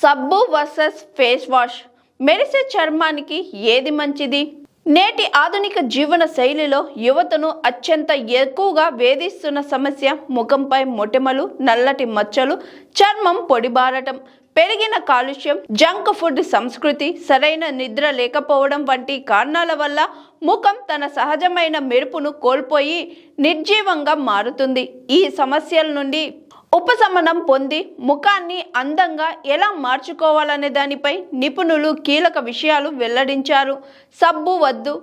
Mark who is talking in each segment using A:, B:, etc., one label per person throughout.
A: సబ్బు versus face wash. మెరిసే చర్మానికి ఏది మంచిది? నేటి ఆధునిక జీవన శైలిలో యువతను అత్యంత ఎక్కువగా వేధిస్తున్న సమస్య ముఖంపై మొటిమలు నల్లటి మచ్చలు చర్మం పొడిబారటం పెరిగిన కాలుష్యం జంక్ ఫుడ్ సంస్కృతి సరైన నిద్ర లేకపోవడం వంటి కారణాల వల్ల ముఖం తన సహజమైన మెరుపును కోల్పోయి నిర్జీవంగా మారుతుంది. ఈ సమస్యల నుండి ఉపశమనం పొంది ముఖాన్ని అందంగా ఎలా మార్చుకోవాలనే దానిపై నిపుణులు కీలక విషయాలు వెల్లడించారు. సబ్బు వద్దు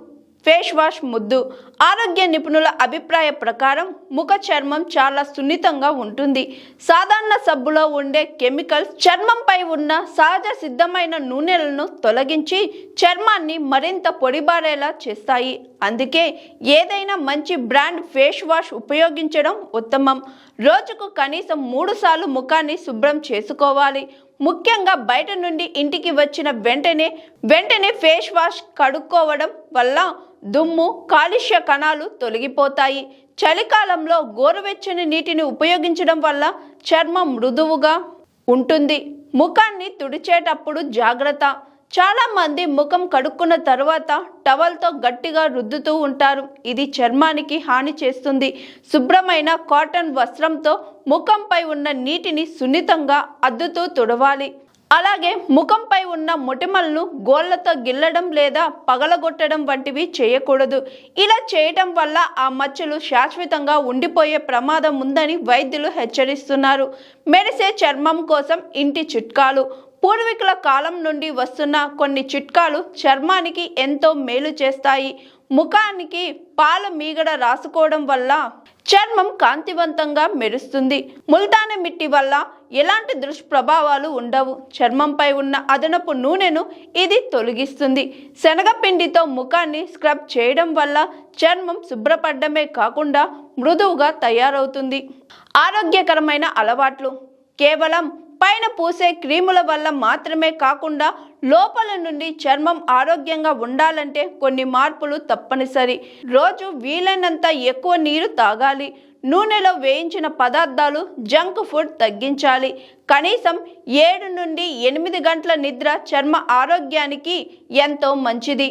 A: ఫేస్ వాష్ ముద్దు. ఆరోగ్య నిపుణుల అభిప్రాయ ప్రకారం ముఖ చర్మం చాలా సున్నితంగా ఉంటుంది. సాధారణ సబ్బులో ఉండే కెమికల్స్ చర్మంపై ఉన్న సహజ సిద్ధమైన నూనెలను తొలగించి చర్మాన్ని మరింత పొడిబారేలా చేస్తాయి. అందుకే ఏదైనా మంచి బ్రాండ్ ఫేస్ వాష్ ఉపయోగించడం ఉత్తమం. రోజుకు కనీసం మూడు సార్లు ముఖాన్ని శుభ్రం చేసుకోవాలి. ముఖ్యంగా బయట నుండి ఇంటికి వచ్చిన వెంటనే వెంటనే ఫేస్ వాష్ కడుక్కోవడం వల్ల దుమ్ము కాలుష్య కణాలు తొలగిపోతాయి. చలికాలంలో గోరువెచ్చని నీటిని ఉపయోగించడం వల్ల చర్మం మృదువుగా ఉంటుంది. ముఖాన్ని తుడిచేటప్పుడు జాగ్రత్త. చాలా మంది ముఖం కడుక్కున్న తర్వాత టవల్తో గట్టిగా రుద్దుతూ ఉంటారు. ఇది చర్మానికి హాని చేస్తుంది. శుభ్రమైన కాటన్ వస్త్రంతో ముఖంపై ఉన్న నీటిని సున్నితంగా అద్దుతూ తుడవాలి. అలాగే ముఖంపై ఉన్న మొటిమలను గోళ్ళతో గిల్లడం లేదా పగలగొట్టడం వంటివి చేయకూడదు. ఇలా చేయటం వల్ల ఆ మచ్చలు శాశ్వతంగా ఉండిపోయే ప్రమాదం ఉందని వైద్యులు హెచ్చరిస్తున్నారు. మెరిసే చర్మం కోసం ఇంటి చిట్కాలు పూర్వీకుల కాలం నుండి వస్తున్న కొన్ని చిట్కాలు చర్మానికి ఎంతో మేలు చేస్తాయి. ముఖానికి పాల మీగడ రాసుకోవడం వల్ల చర్మం కాంతివంతంగా మెరుస్తుంది. ముల్తాన మిట్టి వల్ల ఎలాంటి దుష్ప్రభావాలు ఉండవు. చర్మంపై ఉన్న అదనపు నూనెను ఇది తొలగిస్తుంది. శనగపిండితో ముఖాన్ని స్క్రబ్ చేయడం వల్ల చర్మం శుభ్రపడమే కాకుండా మృదువుగా తయారవుతుంది. ఆరోగ్యకరమైన అలవాట్లు. కేవలం పైన పూసే క్రీముల వల్ల మాత్రమే కాకుండా లోపల నుండి చర్మం ఆరోగ్యంగా ఉండాలంటే కొన్ని మార్పులు తప్పనిసరి. రోజు వీలైనంత ఎక్కువ నీరు తాగాలి. నూనెలో వేయించిన పదార్థాలు జంక్ ఫుడ్ తగ్గించాలి. కనీసం ఏడు నుండి ఎనిమిది గంటల నిద్ర చర్మ ఆరోగ్యానికి ఎంతో మంచిది.